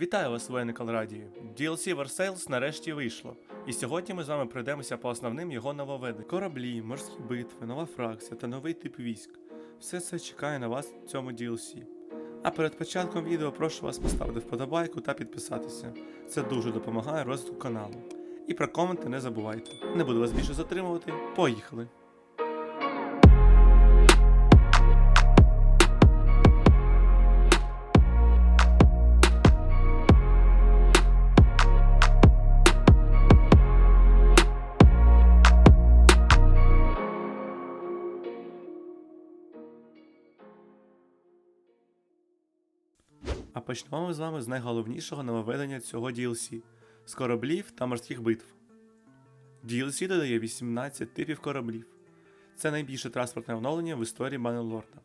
Вітаю вас, воїни Калрадії. DLC Versailles нарешті вийшло. І сьогодні ми з вами пройдемося по основним його нововведенням. Кораблі, морські битви, нова фракція та новий тип військ. Все це чекає на вас в цьому DLC. А перед початком відео прошу вас поставити вподобайку та підписатися. Це дуже допомагає розвитку каналу. І про коменти не забувайте. Не буду вас більше затримувати. Поїхали! А почнемо ми з вами з найголовнішого нововведення цього DLC з кораблів та морських битв. DLC додає 18 типів кораблів. Це найбільше транспортне оновлення в історії Баннерлорда.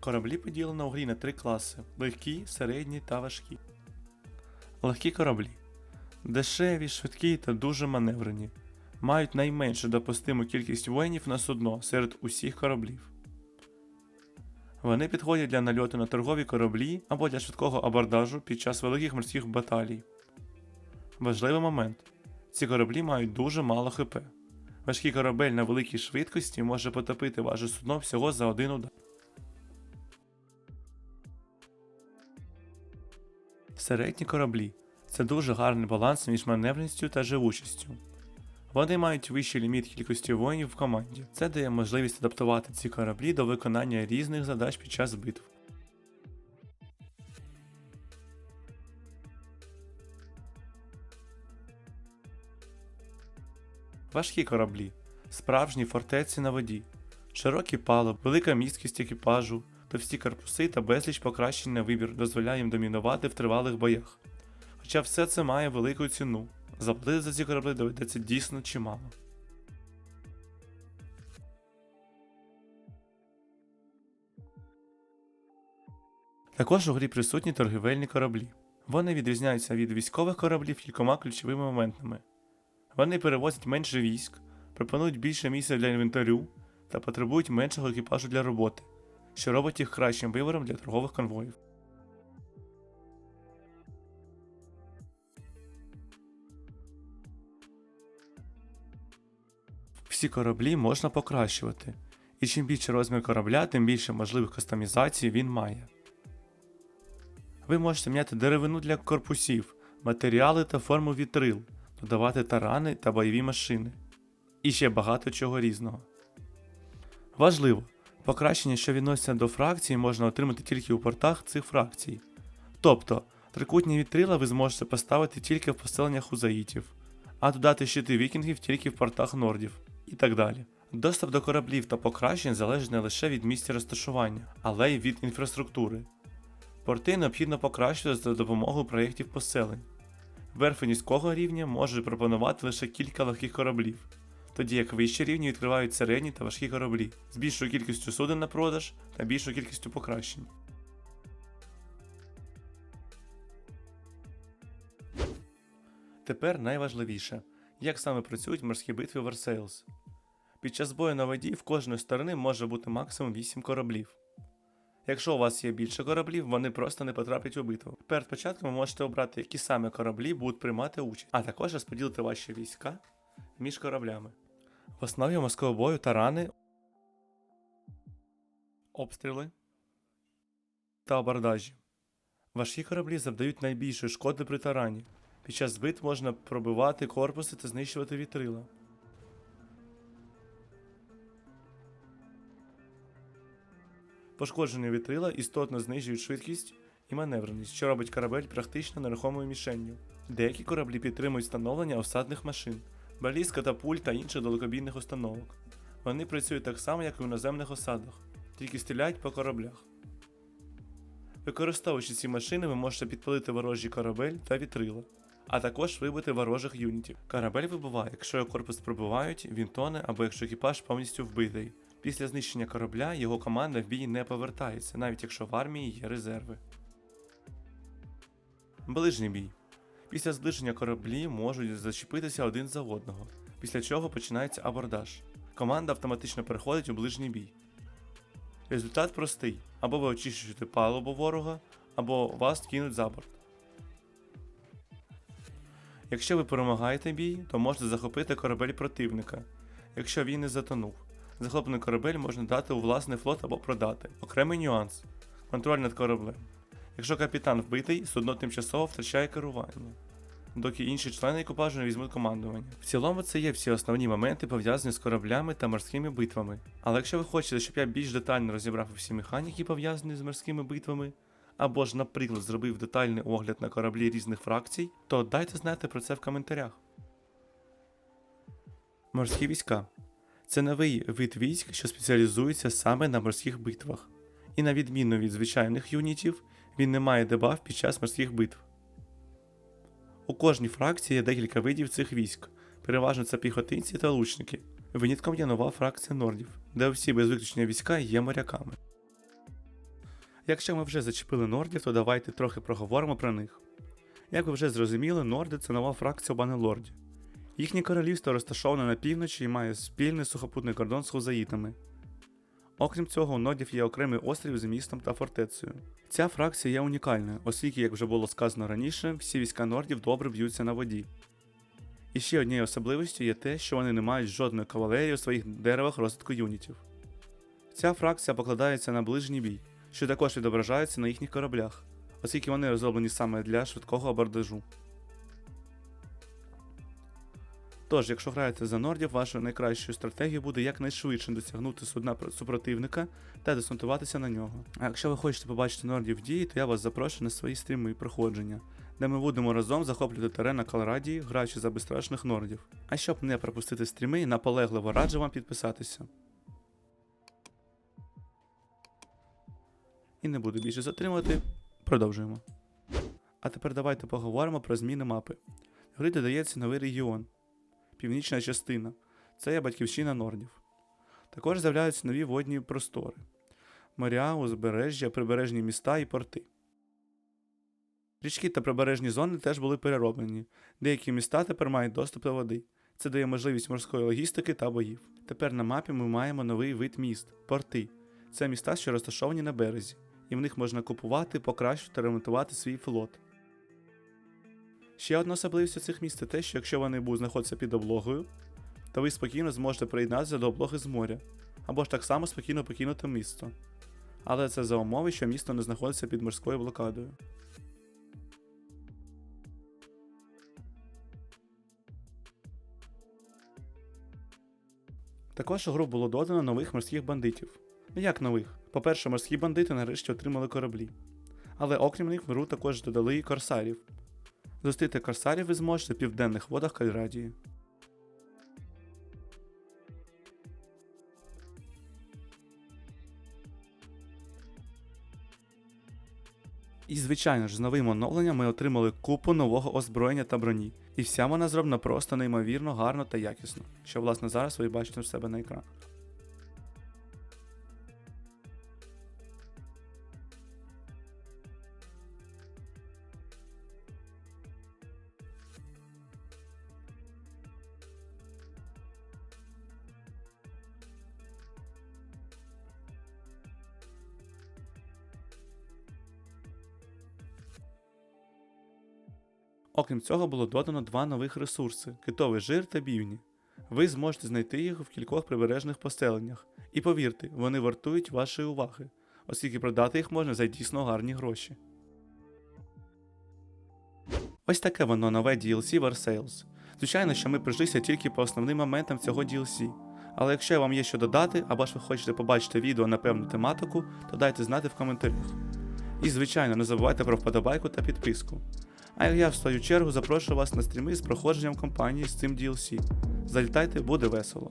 Кораблі поділено у грі на три класи: легкі, середні та важкі. Легкі кораблі дешеві, швидкі та дуже маневрені. Мають найменшу допустиму кількість воїнів на судно серед усіх кораблів. Вони підходять для нальоту на торгові кораблі або для швидкого абордажу під час великих морських баталій. Важливий момент: ці кораблі мають дуже мало ХП. Важкий корабель на великій швидкості може потопити ваше судно всього за один удар. Середні кораблі це дуже гарний баланс між маневреністю та живучістю. Вони мають вищий ліміт кількості воїнів в команді. Це дає можливість адаптувати ці кораблі до виконання різних задач під час битв. Важкі кораблі, справжні фортеці на воді, широкі палуб, велика місткість екіпажу, товсті корпуси та безліч покращень на вибір дозволяє їм домінувати в тривалих боях. Хоча все це має велику ціну, заплатити за ці кораблі доведеться дійсно чимало. Також у грі присутні торгівельні кораблі. Вони відрізняються від військових кораблів кількома ключовими моментами. Вони перевозять менше військ, пропонують більше місця для інвентарю та потребують меншого екіпажу для роботи, що робить їх кращим вибором для торгових конвоїв. Всі кораблі можна покращувати, і чим більше розмір корабля, тим більше можливих кастомізацій він має. Ви можете міняти деревину для корпусів, матеріали та форму вітрил, додавати тарани та бойові машини. І ще багато чого різного. Важливо, покращення, що відносяться до фракцій, можна отримати тільки у портах цих фракцій. Тобто, трикутні вітрила ви зможете поставити тільки в поселеннях узаїтів, а додати щити вікінгів тільки в портах нордів і так далі. Доступ до кораблів та покращень залежить не лише від місця розташування, але й від інфраструктури. Порти необхідно покращувати за допомогою проєктів поселень. Верфи низького рівня можуть пропонувати лише кілька легких кораблів, тоді як вищі рівні відкривають середні та важкі кораблі з більшою кількістю суден на продаж та більшою кількістю покращень. Тепер найважливіше, як саме працюють морські битви Versailles. Під час бою на воді в кожної сторони може бути максимум 8 кораблів. Якщо у вас є більше кораблів, вони просто не потраплять у битву. Перед початком ви можете обрати, які саме кораблі будуть приймати участь, а також розподілити ваші війська між кораблями. В основі морського бою тарани, обстріли та абордажі. Важкі кораблі завдають найбільшої шкоди при тарані. Під час битв можна пробивати корпуси та знищувати вітрила. Пошкоджені вітрила істотно знижують швидкість і маневреність, що робить корабель практично нерухомою мішенню. Деякі кораблі підтримують встановлення осадних машин, баліст, катапульт та інших далекобійних установок. Вони працюють так само, як і у наземних осадах, тільки стріляють по кораблях. Використовуючи ці машини, ви можете підпалити ворожий корабель та вітрила, а також вибити ворожих юнітів. Корабель вибуває, якщо його корпус пробивають, він тоне або якщо екіпаж повністю вбитий. Після знищення корабля його команда в бій не повертається, навіть якщо в армії є резерви. Ближній бій. Після зближення кораблі можуть зачепитися один за одного, після чого починається абордаж. Команда автоматично переходить у ближній бій. Результат простий: або ви очищуєте палубу ворога, або вас кинуть за борт. Якщо ви перемагаєте бій, то можете захопити корабель противника, якщо він не затонув. Захоплений корабель можна дати у власний флот або продати. Окремий нюанс контроль над кораблем. Якщо капітан вбитий, судно тимчасово втрачає керування, доки інші члени екіпажу не візьмуть командування. В цілому це є всі основні моменти пов'язані з кораблями та морськими битвами. Але якщо ви хочете, щоб я більш детально розібрав всі механіки, пов'язані з морськими битвами, або ж, наприклад, зробив детальний огляд на кораблі різних фракцій, то дайте знати про це в коментарях. Морські війська це новий вид військ, що спеціалізується саме на морських битвах. І на відміну від звичайних юнітів, він не має дебаф під час морських битв. У кожній фракції є декілька видів цих військ, переважно це піхотинці та лучники. Винятком є нова фракція нордів, де всі без виключення війська є моряками. Якщо ми вже зачепили нордів, то давайте трохи проговоримо про них. Як ви вже зрозуміли, норди це нова фракція у Банелорді. Їхнє королівство розташоване на півночі і має спільний сухопутний кордон з хузаїтами. Окрім цього, у нордів є окремий острів з містом та фортецею. Ця фракція є унікальною, оскільки, як вже було сказано раніше, всі війська нордів добре б'ються на воді. І ще однією особливістю є те, що вони не мають жодної кавалерії у своїх деревах розвитку юнітів. Ця фракція покладається на ближній бій, що також відображається на їхніх кораблях, оскільки вони розроблені саме для швидкого абордажу. Тож, якщо граєте за нордів, вашою найкращою стратегією буде якнайшвидше досягнути судна супротивника та десантуватися на нього. А якщо ви хочете побачити нордів в дії, то я вас запрошую на свої стріми і проходження, де ми будемо разом захоплювати терен на Калрадії, граючи за безстрашних нордів. А щоб не пропустити стріми, наполегливо раджу вам підписатися. І не буду більше затримувати. Продовжуємо. А тепер давайте поговоримо про зміни мапи. В грі додається новий регіон північна частина. Це є батьківщина нордів. Також з'являються нові водні простори: моря, узбережжя, прибережні міста і порти. Річки та прибережні зони теж були перероблені. Деякі міста тепер мають доступ до води. Це дає можливість морської логістики та боїв. Тепер на мапі ми маємо новий вид міст порти. Це міста, що розташовані на березі, і в них можна купувати, покращувати та ремонтувати свій флот. Ще одна особливість цих міст це те, що якщо вони будуть знаходитися під облогою, то ви спокійно зможете приєднатися до облоги з моря, або ж так само спокійно покинути місто. Але це за умови, що місто не знаходиться під морською блокадою. Також у гру було додано нових морських бандитів. Ну як нових? По-перше, морські бандити нарешті отримали кораблі. Але окрім них в гру також додали і корсарів. Зустріти корсарів ви зможете в південних водах Кальрадії. І, звичайно ж, з новим оновленням ми отримали купу нового озброєння та броні. І вся вона зроблена просто неймовірно гарно та якісно, що власне зараз ви бачите в себе на екранах. Окрім цього, було додано два нових ресурси китовий жир та бівні. Ви зможете знайти їх в кількох прибережних поселеннях. І повірте, вони вартують вашої уваги, оскільки продати їх можна за дійсно гарні гроші. Ось таке воно нове DLC War. Звичайно, що ми пройшлися тільки по основним моментам цього DLC. Але якщо вам є що додати, або ж ви хочете побачити відео на певну тематику, то дайте знати в коментарях. І звичайно, не забувайте про вподобайку та підписку. А я в свою чергу запрошую вас на стріми з проходженням компанії з цим DLC. Залітайте, буде весело.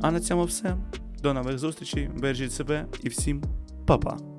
А на цьому все. До нових зустрічей, бережіть себе і всім па-па!